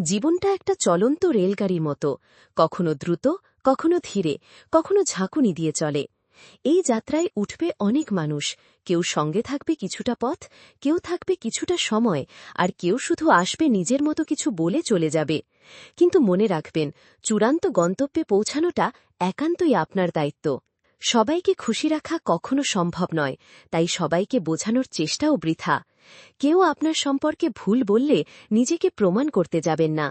জীবনটা একটা চলন্ত রেলগাড়ির মতো, কখনো দ্রুত, কখনো ধীরে, কখনো ঝাঁকুনি দিয়ে চলে। এই যাত্রায় উঠবে অনেক মানুষ, কেউ সঙ্গে থাকবে কিছুটা পথ, কেউ থাকবে কিছুটা সময়, আর কেউ শুধু আসবে নিজের মতো কিছু বলে চলে যাবে। কিন্তু মনে রাখবেন, চূড়ান্ত গন্তব্যে পৌঁছানোটা একান্তই আপনার দায়িত্ব। সবাইকে খুশি রাখা কখনো সম্ভব নয়, তাই সবাইকে বোঝানোর চেষ্টাও বৃথা। কেউ আপনার সম্পর্কে ভুল বললে নিজেকে প্রমাণ করতে যাবেন না,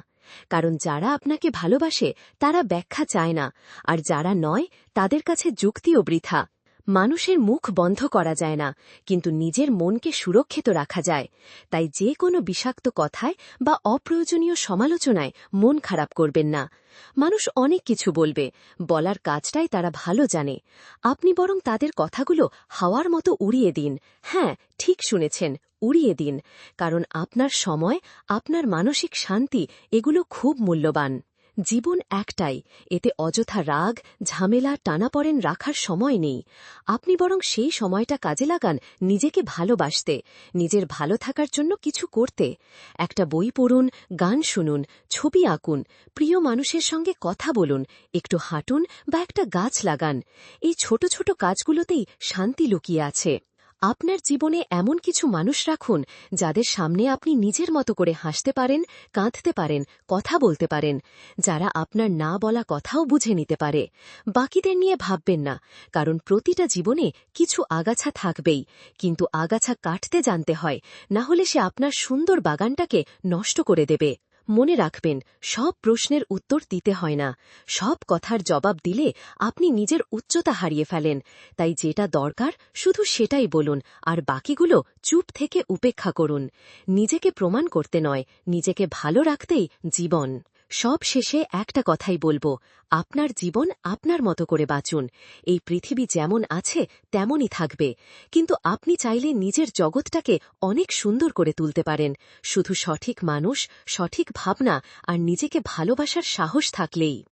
কারণ যারা আপনাকে ভালোবাসে তারা ব্যাখ্যা চায় না, আর যারা নয় তাদের কাছে যুক্তিও বৃথা। মানুষের মুখ বন্ধ করা যায় না, কিন্তু নিজের মনকে সুরক্ষিত রাখা যায়। তাই যে কোনো বিষাক্ত কথায় বা অপ্রয়োজনীয় সমালোচনায় মন খারাপ করবেন না। মানুষ অনেক কিছু বলবে, বলার কাজটাই তারা ভালো জানে। আপনি বরং তাদের কথাগুলো হাওয়ার মতো উড়িয়ে দিন। হ্যাঁ ঠিক শুনেছেন, উড়িয়ে দিন। কারণ আপনার সময়, আপনার মানসিক শান্তি, এগুলো খুব মূল্যবান। জীবন একটাই, এতে অযথা রাগ, ঝামেলা, টানাপড়েন রাখার সময় নেই। আপনি বরং সেই সময়টা কাজে লাগান নিজেকে ভালোবাসতে, নিজের ভালো থাকার জন্য কিছু করতে। একটা বই পড়ুন, গান শুনুন, ছবি আঁকুন, প্রিয় মানুষের সঙ্গে কথা বলুন, একটু হাঁটুন বা একটা গাছ লাগান। এই ছোট ছোট কাজগুলোতেই শান্তি লুকিয়ে আছে। আপনার জীবনে এমন কিছু মানুষ রাখুন, যাদের সামনে আপনি নিজের মতো করে হাসতে পারেন, কাঁদতে পারেন, কথা বলতে পারেন, যারা আপনার না বলা কথাও বুঝে নিতে পারে। বাকিদের নিয়ে ভাববেন না, কারণ প্রতিটা জীবনে কিছু আগাছা থাকবেই, কিন্তু আগাছা কাটতে জানতে হয়, না হলে সে আপনার সুন্দর বাগানটাকে নষ্ট করে দেবে। মনে রাখবেন, সব প্রশ্নের উত্তর দিতে হয় না। সব কথার জবাব দিলে আপনি নিজের উচ্চতা হারিয়ে ফেলেন। তাই যেটা দরকার, শুধু সেটাই বলুন, আর বাকিগুলো চুপ থেকে উপেক্ষা করুন। নিজেকে প্রমাণ করতে নয়, নিজেকে ভালো রাখতেই জীবন। সব শেষে একটা কথাই বলব, আপনার জীবন আপনার মতো করে বাঁচুন। এই পৃথিবী যেমন আছে, তেমনই থাকবে। কিন্তু আপনি চাইলে নিজের জগৎটাকে অনেক সুন্দর করে তুলতে পারেন। শুধু সঠিক মানুষ, সঠিক ভাবনা আর নিজেকে ভালোবাসার সাহস থাকলেই।